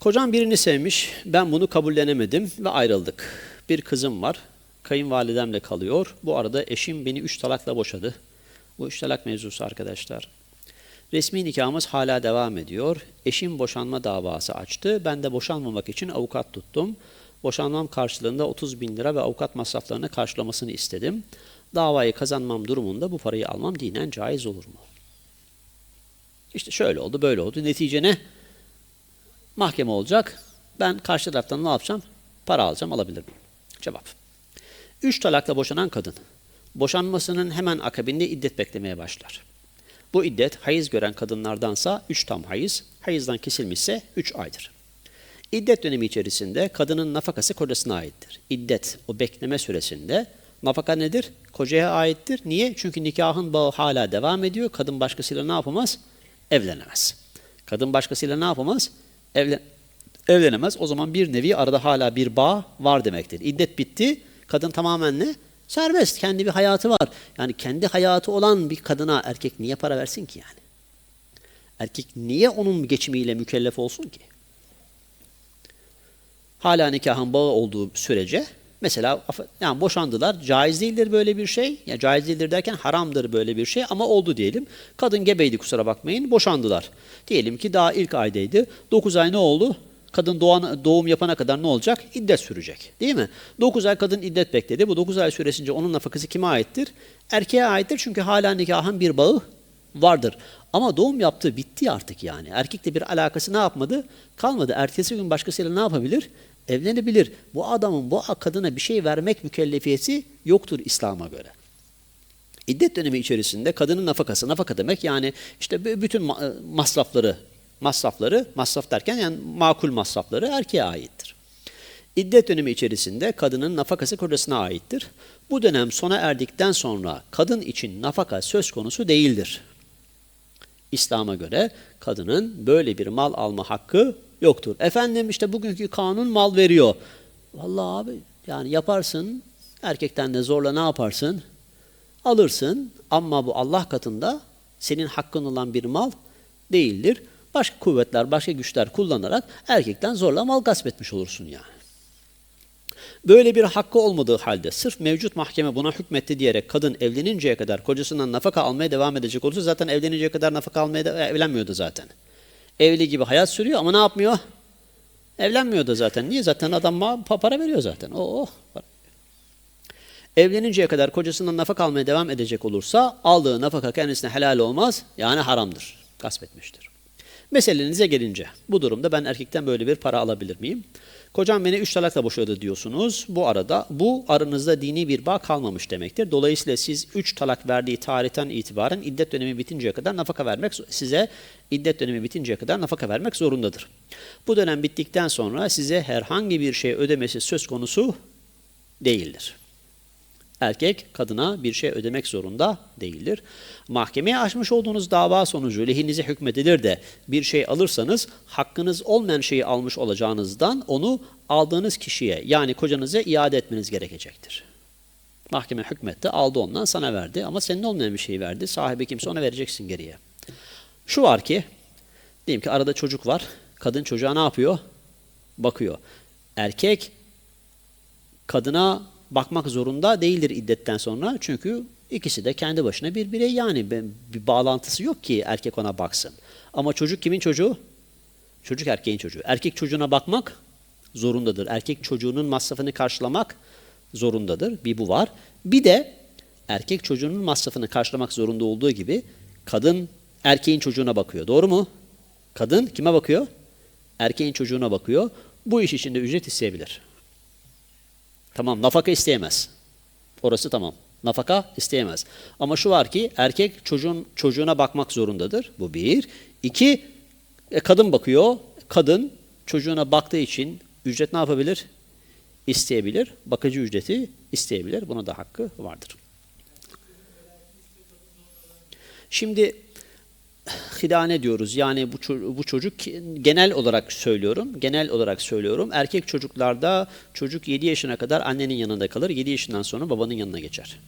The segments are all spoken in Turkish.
Kocam birini sevmiş, ben bunu kabullenemedim ve ayrıldık. Bir kızım var, kayınvalidemle kalıyor. Bu arada eşim beni üç talakla boşadı. Bu üç talak mevzusu arkadaşlar. Resmi nikahımız hala devam ediyor. Eşim boşanma davası açtı. Ben de boşanmamak için avukat tuttum. Boşanmam karşılığında 30 bin lira ve avukat masraflarını karşılamasını istedim. Davayı kazanmam durumunda bu parayı almam dinen caiz olur mu? İşte şöyle oldu, böyle oldu. Netice ne? Mahkeme olacak. Ben karşı taraftan ne yapacağım? Para alacağım, alabilir miyim? Cevap. Üç talakla boşanan kadın, boşanmasının hemen akabinde iddet beklemeye başlar. Bu iddet hayız gören kadınlardansa üç tam hayız, hayızdan kesilmişse üç aydır. İddet dönemi içerisinde kadının nafakası kocasına aittir. İddet, o bekleme süresinde nafaka nedir? Kocaya aittir. Niye? Çünkü nikahın bağı hala devam ediyor. Kadın başkasıyla ne yapamaz? Evlenemez. Kadın başkasıyla ne yapamaz? Evlen evlenemez. O zaman bir nevi arada hala bir bağ var demektir. İddet bitti. Kadın tamamen ne? Serbest. Kendi bir hayatı var. Yani kendi hayatı olan bir kadına erkek niye para versin ki yani? Erkek niye onun geçimiyle mükellef olsun ki? Hala nikahın bağı olduğu sürece mesela yani boşandılar caiz değildir böyle bir şey. Ya caiz değildir derken haramdır böyle bir şey ama oldu diyelim. Kadın gebeydi kusura bakmayın boşandılar. Diyelim ki daha ilk aydaydı. 9 ay ne oldu? Kadın doğan, doğum yapana kadar ne olacak? İddet sürecek. Değil mi? 9 ay kadın iddet bekledi. Bu 9 ay süresince onun nafakası kime aittir? Erkeğe aittir çünkü hala nikahın bir bağı vardır. Ama doğum yaptı bitti artık yani. Erkekle bir alakası ne yapmadı? Kalmadı. Ertesi gün başkasıyla ne yapabilir? Evlenebilir. Bu adamın bu kadına bir şey vermek mükellefiyeti yoktur İslam'a göre. İddet dönemi içerisinde kadının nafakası, nafaka demek yani işte bütün ma- masrafları, masrafları, masraf derken yani makul masrafları erkeğe aittir. İddet dönemi içerisinde kadının nafakası kocasına aittir. Bu dönem sona erdikten sonra kadın için nafaka söz konusu değildir. İslam'a göre kadının böyle bir mal alma hakkı yoktur. Efendim işte bugünkü kanun mal veriyor. Vallahi abi yani yaparsın erkekten de zorla ne yaparsın? Alırsın ama bu Allah katında senin hakkın olan bir mal değildir. Başka kuvvetler, başka güçler kullanarak erkekten zorla mal gasp etmiş olursun yani. Böyle bir hakkı olmadığı halde sırf mevcut mahkeme buna hükmetti diyerek kadın evleninceye kadar kocasından nafaka almaya devam edecek olursa zaten evleninceye kadar nafaka almaya da, evlenmiyordu zaten. Evli gibi hayat sürüyor ama ne yapmıyor? Evlenmiyor da zaten. Niye? Zaten adam para veriyor zaten. Oh, oh. Evleninceye kadar kocasından nafaka almaya devam edecek olursa aldığı nafaka kendisine helal olmaz. Yani haramdır. Gasp etmiştir. Meselenize gelince bu durumda ben erkekten böyle bir para alabilir miyim? Kocam beni üç talakla boşadı diyorsunuz. Bu arada bu aranızda dini bir bağ kalmamış demektir. Dolayısıyla siz üç talak verdiği tarihten itibaren iddet dönemi bitinceye kadar nafaka vermek size iddet dönemi bitinceye kadar nafaka vermek zorundadır. Bu dönem bittikten sonra size herhangi bir şey ödemesi söz konusu değildir. Erkek kadına bir şey ödemek zorunda değildir. Mahkemeye açmış olduğunuz dava sonucu lehinize hükmedilir de bir şey alırsanız hakkınız olmayan şeyi almış olacağınızdan onu aldığınız kişiye yani kocanıza iade etmeniz gerekecektir. Mahkeme hükmetti, aldı ondan sana verdi ama senin olmayan bir şeyi verdi. Sahibi kimse ona vereceksin geriye. Şu var ki, diyelim ki arada çocuk var, kadın çocuğa ne yapıyor? Bakıyor. Erkek kadına bakmak zorunda değildir iddetten sonra. Çünkü ikisi de kendi başına bir birey yani bir bağlantısı yok ki erkek ona baksın. Ama çocuk kimin çocuğu? Çocuk erkeğin çocuğu. Erkek çocuğuna bakmak zorundadır. Erkek çocuğunun masrafını karşılamak zorundadır. Bir bu var. Bir de erkek çocuğunun masrafını karşılamak zorunda olduğu gibi kadın erkeğin çocuğuna bakıyor. Doğru mu? Kadın kime bakıyor? Erkeğin çocuğuna bakıyor. Bu iş içinde ücret isteyebilir. Tamam nafaka isteyemez. Orası tamam. Nafaka isteyemez. Ama şu var ki erkek çocuğun çocuğuna bakmak zorundadır. Bu bir. İki, e, kadın bakıyor. Kadın çocuğuna baktığı için ücret ne yapabilir? İsteyebilir. Bakıcı ücreti isteyebilir. Buna da hakkı vardır. Şimdi hidane diyoruz. Yani bu, bu çocuk genel olarak söylüyorum. Genel olarak söylüyorum. Erkek çocuklarda çocuk 7 yaşına kadar annenin yanında kalır. 7 yaşından sonra babanın yanına geçer.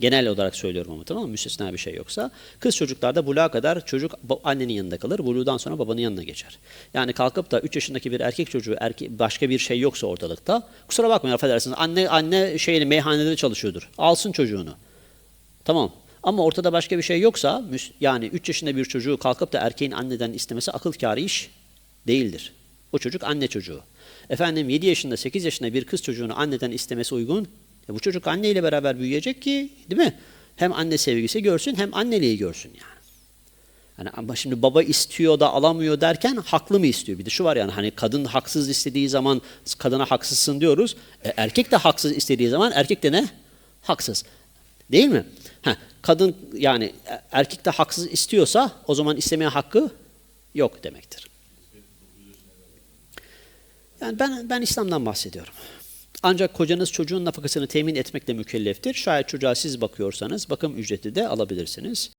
Genel olarak söylüyorum ama tamam mı? Müstesna bir şey yoksa. Kız çocuklarda buluğa kadar çocuk annenin yanında kalır. Buluğdan sonra babanın yanına geçer. Yani kalkıp da 3 yaşındaki bir erkek çocuğu erke başka bir şey yoksa ortalıkta kusura bakmayın affedersiniz. Anne anne şeyini meyhanede çalışıyordur. Alsın çocuğunu. Tamam. Ama ortada başka bir şey yoksa yani 3 yaşında bir çocuğu kalkıp da erkeğin anneden istemesi akıl kârı iş değildir. O çocuk anne çocuğu. Efendim 7 yaşında 8 yaşında bir kız çocuğunu anneden istemesi uygun. E bu çocuk anneyle beraber büyüyecek ki değil mi? Hem anne sevgisi görsün hem anneliği görsün yani. Yani ama şimdi baba istiyor da alamıyor derken haklı mı istiyor? Bir de şu var yani hani kadın haksız istediği zaman kadına haksızsın diyoruz. E, erkek de haksız istediği zaman erkek de ne? Haksız. Değil mi? Ha, kadın yani e- erkek de haksız istiyorsa o zaman istemeye hakkı yok demektir. Yani ben ben İslam'dan bahsediyorum. Ancak kocanız çocuğun nafakasını temin etmekle mükelleftir. Şayet çocuğa siz bakıyorsanız bakım ücreti de alabilirsiniz.